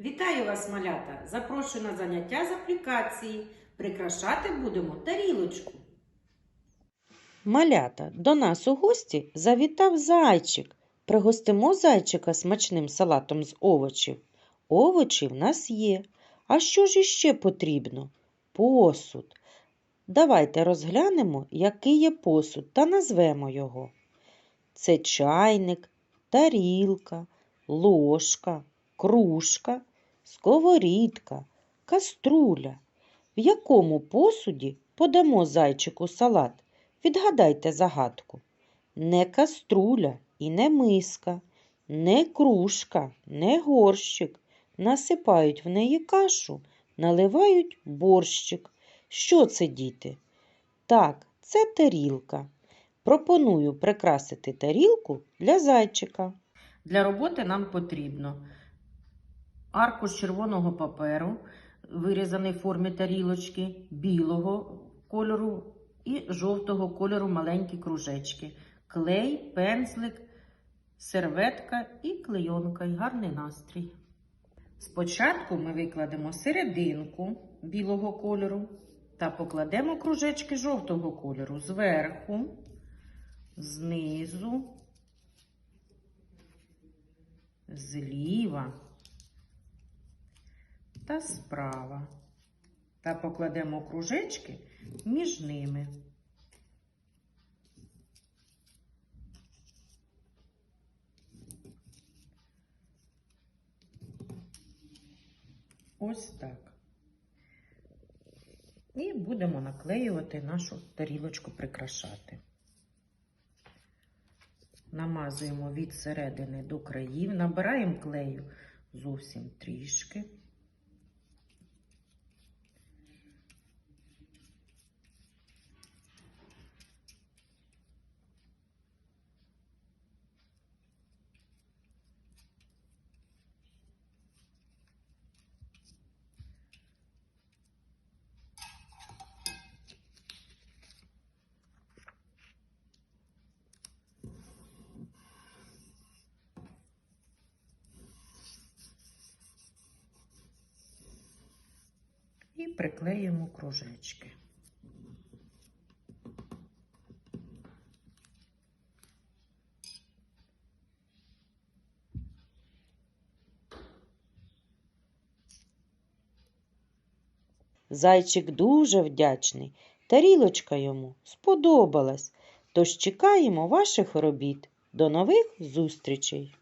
Вітаю вас, малята! Запрошую на заняття з аплікації. Прикрашати будемо тарілочку. Малята, до нас у гості завітав зайчик. Пригостимо зайчика смачним салатом з овочів. Овочі в нас є. А що ж іще потрібно? Посуд. Давайте розглянемо, який є посуд, та назвемо його. Це чайник, тарілка, ложка, кружка, сковорідка, каструля. В якому посуді подамо зайчику салат? Відгадайте загадку. Не каструля і не миска, не кружка, не горщик. Насипають в неї кашу, наливають борщик. Що це, діти? Так, це тарілка. Пропоную прикрасити тарілку для зайчика. Для роботи нам потрібно аркуш червоного паперу, вирізаний в формі тарілочки, білого кольору і жовтого кольору маленькі кружечки, клей, пензлик, серветка і клейонка, і гарний настрій. Спочатку ми викладемо серединку білого кольору та покладемо кружечки жовтого кольору зверху, знизу, зліва та справа. Та покладемо кружечки між ними. Ось так. І будемо наклеювати нашу тарілочку, прикрашати. Намазуємо від середини до країв, набираємо клею зовсім трішки. Приклеїмо кружечки. Зайчик дуже вдячний. Тарілочка йому сподобалась. Тож чекаємо ваших робіт. До нових зустрічей!